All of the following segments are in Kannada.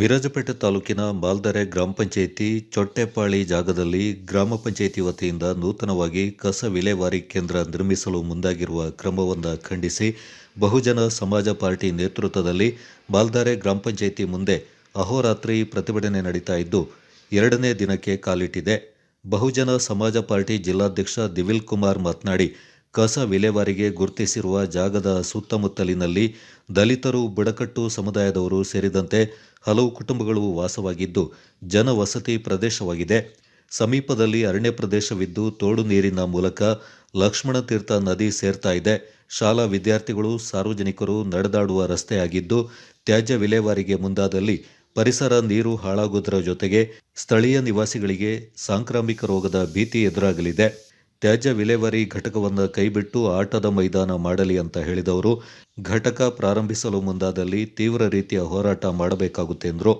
ವಿರಾಜಪೇಟೆ ತಾಲೂಕಿನ ಮಾಲ್ದರೆ ಗ್ರಾಮ ಪಂಚಾಯಿತಿ ಚೊಟ್ಟೆಪಾಳಿ ಜಾಗದಲ್ಲಿ ಗ್ರಾಮ ಪಂಚಾಯಿತಿ ವತಿಯಿಂದ ನೂತನವಾಗಿ ಕಸ ವಿಲೇವಾರಿ ಕೇಂದ್ರ ನಿರ್ಮಿಸಲು ಮುಂದಾಗಿರುವ ಕ್ರಮವನ್ನು ಖಂಡಿಸಿ ಬಹುಜನ ಸಮಾಜ ಪಾರ್ಟಿ ನೇತೃತ್ವದಲ್ಲಿ ಮಾಲ್ದರೆ ಗ್ರಾಮ ಪಂಚಾಯಿತಿ ಮುಂದೆ ಅಹೋರಾತ್ರಿ ಪ್ರತಿಭಟನೆ ನಡೀತಾ ಇದ್ದು, ಎರಡನೇ ದಿನಕ್ಕೆ ಕಾಲಿಟ್ಟಿದೆ. ಬಹುಜನ ಸಮಾಜ ಪಾರ್ಟಿ ಜಿಲ್ಲಾಧ್ಯಕ್ಷ ದಿವಿಲ್ ಕುಮಾರ್ ಮಾತನಾಡಿ, ಕಸ ವಿಲೇವಾರಿಗೆ ಗುರುತಿಸಿರುವ ಜಾಗದ ಸುತ್ತಮುತ್ತಲಿನಲ್ಲಿ ದಲಿತರು, ಬುಡಕಟ್ಟು ಸಮುದಾಯದವರು ಸೇರಿದಂತೆ ಹಲವು ಕುಟುಂಬಗಳು ವಾಸವಾಗಿದ್ದು ಜನವಸತಿ ಪ್ರದೇಶವಾಗಿದೆ. ಸಮೀಪದಲ್ಲಿ ಅರಣ್ಯ ಪ್ರದೇಶವಿದ್ದು ತೋಡು ನೀರಿನ ಮೂಲಕ ಲಕ್ಷ್ಮಣ ತೀರ್ಥ ನದಿ ಸೇರ್ತಾ ಇದೆ. ಶಾಲಾ ವಿದ್ಯಾರ್ಥಿಗಳು, ಸಾರ್ವಜನಿಕರು ನಡೆದಾಡುವ ರಸ್ತೆಯಾಗಿದ್ದು ತ್ಯಾಜ್ಯ ವಿಲೇವಾರಿಗೆ ಮುಂದಾದಲ್ಲಿ ಪರಿಸರ ನೀರು ಹಾಳಾಗುವುದರ ಜೊತೆಗೆ ಸ್ಥಳೀಯ ನಿವಾಸಿಗಳಿಗೆ ಸಾಂಕ್ರಾಮಿಕ ರೋಗದ ಭೀತಿ ಎದುರಾಗಲಿದೆ. ತ್ಯಾಜ್ಯ ವಿಲೇವಾರಿ ಘಟಕವನ್ನು ಕೈಬಿಟ್ಟು ಆಟದ ಮೈದಾನ ಮಾಡಲಿ ಅಂತ ಹೇಳಿದವರು, ಘಟಕ ಪ್ರಾರಂಭಿಸಲು ಮುಂದಾದಲ್ಲಿ ತೀವ್ರ ರೀತಿಯ ಹೋರಾಟ ಮಾಡಬೇಕಾಗುತ್ತೆ ಎಂದರು.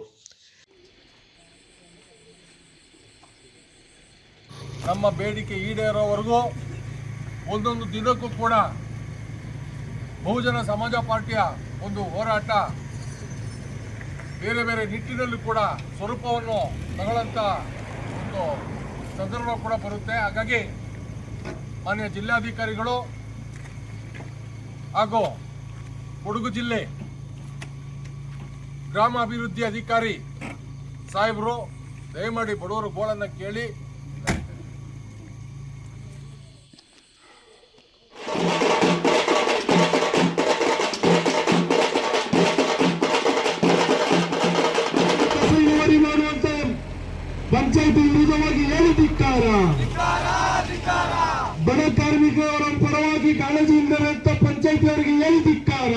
ನಮ್ಮ ಬೇಡಿಕೆ ಈಡೇರೋವರೆಗೂ ಒಂದೊಂದು ದಿನಕ್ಕೂ ಕೂಡ ಬಹುಜನ ಸಮಾಜ ಪಾರ್ಟಿಯ ಒಂದು ಹೋರಾಟ ಬೇರೆ ಬೇರೆ ನಿಟ್ಟಿನಲ್ಲಿ ಕೂಡ ಸ್ವರೂಪವನ್ನು ತಗೊಳ್ಳಂತ ಒಂದು ಸಂದರ್ಭ ಕೂಡ ಬರುತ್ತೆ. ಹಾಗಾಗಿ ಮಾನ್ಯ ಜಿಲ್ಲಾಧಿಕಾರಿಗಳು ಹಾಗೂ ಕೊಡಗು ಜಿಲ್ಲೆ ಗ್ರಾಮಾಭಿವೃದ್ಧಿ ಅಧಿಕಾರಿ ಸಾಹೇಬರು, ದಯಮಾಡಿ ಬಡವರು ಗೋಳನ್ನು ಕೇಳಿ. ಪಂಚಾಯತಿ ವಿರುದ್ಧವಾಗಿ ಏನು ಧಿಕ್ಕಾರ ಕಾರ್ಮಿಕರ ಪರವಾಗಿ ಕಾಳಜಿ ಇಲ್ಲದಂತ ಪಂಚಾಯತಿ ಅವರಿಗೆ ಏನು ಧಿಕ್ಕಾರ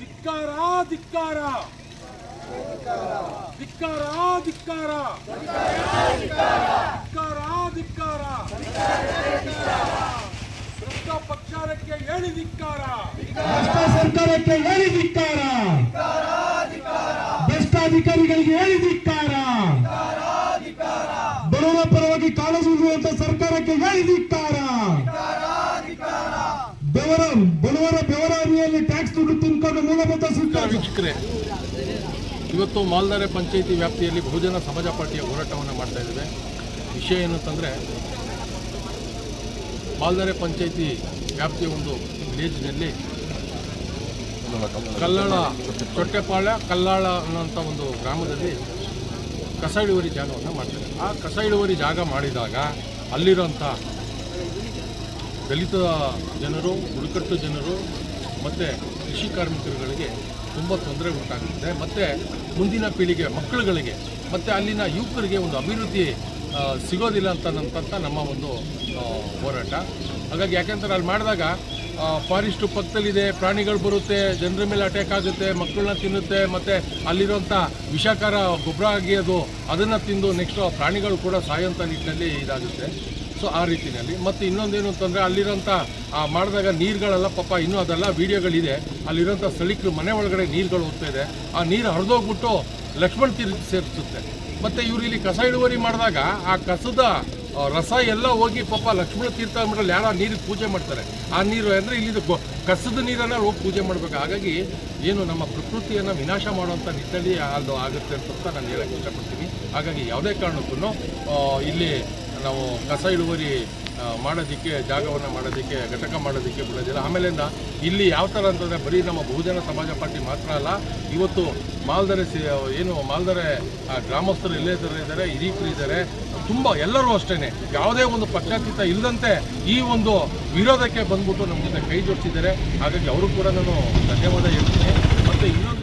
ಧಿಕ್ಕಾರ ಧಿಕ್ಕಾರ. ಧಿಕ್ಕಾರ ಧಿಕ್ಕಾರ. ಧಿಕ್ಕಾರ ಧಿಕ್ಕಾರ. ಭ್ರಷ್ಟ ಪಕ್ಷಾರಕ್ಕೆ ಹೇಳಿ ಧಿಕ್ಕಾರ. ಭ್ರಷ್ಟ ಸರ್ಕಾರಕ್ಕೆ ಹೇಳಿ ಧಿಕ್ಕಾರ. ಭ್ರಷ್ಟಾಧಿಕಾರಿಗಳಿಗೆ ಹೇಳಿ ಧಿಕ್ಕಾರ. ಬಡವರ ಪರವಾಗಿ ಕಾಳಜಿ ಇರುವಂತ ಸರ್ಕಾರಕ್ಕೆ ಹೇಳಿ ಧಿಕ್ಕಾರ. ಬೆವರ ಬಡವರ ಬೆವರಾರಿಯಲ್ಲಿ ಟ್ಯಾಕ್ಸ್ ದುಡ್ಡು ತಿನ್ಕೊಂಡು ಮೂಲಭೂತ ಸರ್ಕಾರ ವೀಕ್ಷಕರೇ ಇವತ್ತು ಮಾಲ್ದಾರೆ ಪಂಚಾಯಿತಿ ವ್ಯಾಪ್ತಿಯಲ್ಲಿ ಬಹುಜನ ಸಮಾಜ ಪಾರ್ಟಿಯ ಹೋರಾಟವನ್ನು ಮಾಡ್ತಾ ಇದ್ದೇವೆ. ವಿಷಯ ಏನು ಅಂತಂದರೆ ಮಾಲ್ದಾರೆ ಪಂಚಾಯಿತಿ ವ್ಯಾಪ್ತಿಯ ಒಂದು ವಿಲೇಜ್ನಲ್ಲಿ ಕಲ್ಲಾಳ ಚೊಟ್ಟೆಪಾಳ್ಯ ಕಲ್ಲಾಳ ಅನ್ನೋಂಥ ಒಂದು ಗ್ರಾಮದಲ್ಲಿ ಕಸ ಇಳುವರಿ ಜಾಗವನ್ನು ಮಾಡ್ತಾರೆ. ಆ ಕಸ ಇಳುವರಿ ಜಾಗ ಮಾಡಿದಾಗ ಅಲ್ಲಿರೋಂಥ ದಲಿತ ಜನರು ಬುಡಕಟ್ಟು ಜನರು ಮತ್ತು ಕೃಷಿ ಕಾರ್ಮಿಕರುಗಳಿಗೆ ತುಂಬ ತೊಂದರೆ ಉಂಟಾಗುತ್ತೆ. ಮತ್ತು ಮುಂದಿನ ಪೀಳಿಗೆ ಮಕ್ಕಳುಗಳಿಗೆ, ಮತ್ತು ಅಲ್ಲಿನ ಯುವಕರಿಗೆ ಒಂದು ಅಭಿವೃದ್ಧಿ ಸಿಗೋದಿಲ್ಲ ಅಂತ ನಮ್ಮ ಒಂದು ಹೋರಾಟ. ಹಾಗಾಗಿ ಯಾಕೆಂದ್ರೆ ಅಲ್ಲಿ ಮಾಡಿದಾಗ ಫಾರೆಸ್ಟು ಪಕ್ಕದಲ್ಲಿದೆ, ಪ್ರಾಣಿಗಳು ಬರುತ್ತೆ, ಜನರ ಮೇಲೆ ಅಟ್ಯಾಕ್ ಆಗುತ್ತೆ, ಮಕ್ಕಳನ್ನ ತಿನ್ನುತ್ತೆ, ಮತ್ತು ಅಲ್ಲಿರುವಂಥ ವಿಷಕಾರ ಗೊಬ್ಬರ ಆಗಿ ಅದು ಅದನ್ನು ತಿಂದು ನೆಕ್ಸ್ಟು ಪ್ರಾಣಿಗಳು ಕೂಡ ಸಾಯೋಂಥ ನಿಟ್ಟಿನಲ್ಲಿ ಇದಾಗುತ್ತೆ. ಸೊ ಆ ರೀತಿಯಲ್ಲಿ. ಮತ್ತು ಇನ್ನೊಂದೇನು ಅಂತಂದರೆ ಅಲ್ಲಿರೋಂಥ ಮಾಡಿದಾಗ ನೀರುಗಳೆಲ್ಲ ಪಾಪ ಇನ್ನೂ ಅದೆಲ್ಲ ವೀಡಿಯೋಗಳಿದೆ. ಅಲ್ಲಿರೋಂಥ ಸ್ಥಳೀಕರು ಮನೆ ಒಳಗಡೆ ನೀರುಗಳು ಹೋಗ್ತಾ ಇದೆ. ಆ ನೀರು ಹರಿದೋಗ್ಬಿಟ್ಟು ಲಕ್ಷ್ಮಣ್ ತೀರ್ಥ ಸೇರಿಸುತ್ತೆ. ಮತ್ತು ಇವರು ಇಲ್ಲಿ ಕಸ ಇಳುವರಿ ಮಾಡಿದಾಗ ಆ ಕಸದ ರಸ ಎಲ್ಲ ಹೋಗಿ ಪಾಪ ಲಕ್ಷ್ಮಣ ತೀರ್ಥ ಮಠದಲ್ಲಿ ಯಾರೋ ನೀರಿಗೆ ಪೂಜೆ ಮಾಡ್ತಾರೆ. ಆ ನೀರು ಅಂದರೆ ಇಲ್ಲಿ ಕಸದ ನೀರನ್ನು ಹೋಗಿ ಪೂಜೆ ಮಾಡಬೇಕು. ಹಾಗಾಗಿ ಏನು ನಮ್ಮ ಪ್ರಕೃತಿಯನ್ನು ವಿನಾಶ ಮಾಡುವಂಥ ನಿಟ್ಟಲ್ಲಿ ಅದು ಆಗುತ್ತೆ ಅಂತ ನಾನು ಹೇಳಕ್ಕೆ ಇಷ್ಟಪಡ್ತೀನಿ. ಹಾಗಾಗಿ ಯಾವುದೇ ಕಾರಣಕ್ಕೂ ಇಲ್ಲಿ ನಾವು ಕಸ ಇಳುವರಿ ಮಾಡೋದಕ್ಕೆ, ಜಾಗವನ್ನು ಮಾಡೋದಕ್ಕೆ, ಘಟಕ ಮಾಡೋದಕ್ಕೆ ಬಿಡೋದಿಲ್ಲ. ಆಮೇಲಿಂದ ಇಲ್ಲಿ ಯಾವ ಥರ ಅಂತಂದರೆ ಬರೀ ನಮ್ಮ ಬಹುಜನ ಸಮಾಜ ಪಾರ್ಟಿ ಮಾತ್ರ ಅಲ್ಲ, ಇವತ್ತು ಮಾಲ್ದರೆ ಸಿ ಏನು ಮಾಲ್ದರೆ ಗ್ರಾಮಸ್ಥರು ಎಲ್ಲೇ ಇದ್ದಾರೆ ಇದ್ದಾರೆ, ಹಿರೀಕರು ಇದ್ದಾರೆ, ತುಂಬ ಎಲ್ಲರೂ ಅಷ್ಟೇ ಯಾವುದೇ ಒಂದು ಪಕ್ಷಾತೀತ ಇಲ್ಲದಂತೆ ಈ ಒಂದು ವಿರೋಧಕ್ಕೆ ಬಂದ್ಬಿಟ್ಟು ನಮ್ಮ ಜೊತೆ ಕೈ ಜೋಡಿಸಿದ್ದಾರೆ. ಹಾಗಾಗಿ ಅವರು ಕೂಡ ನಾನು ಧನ್ಯವಾದ ಹೇಳ್ತೀನಿ. ಮತ್ತು ಇನ್ನೊಂದು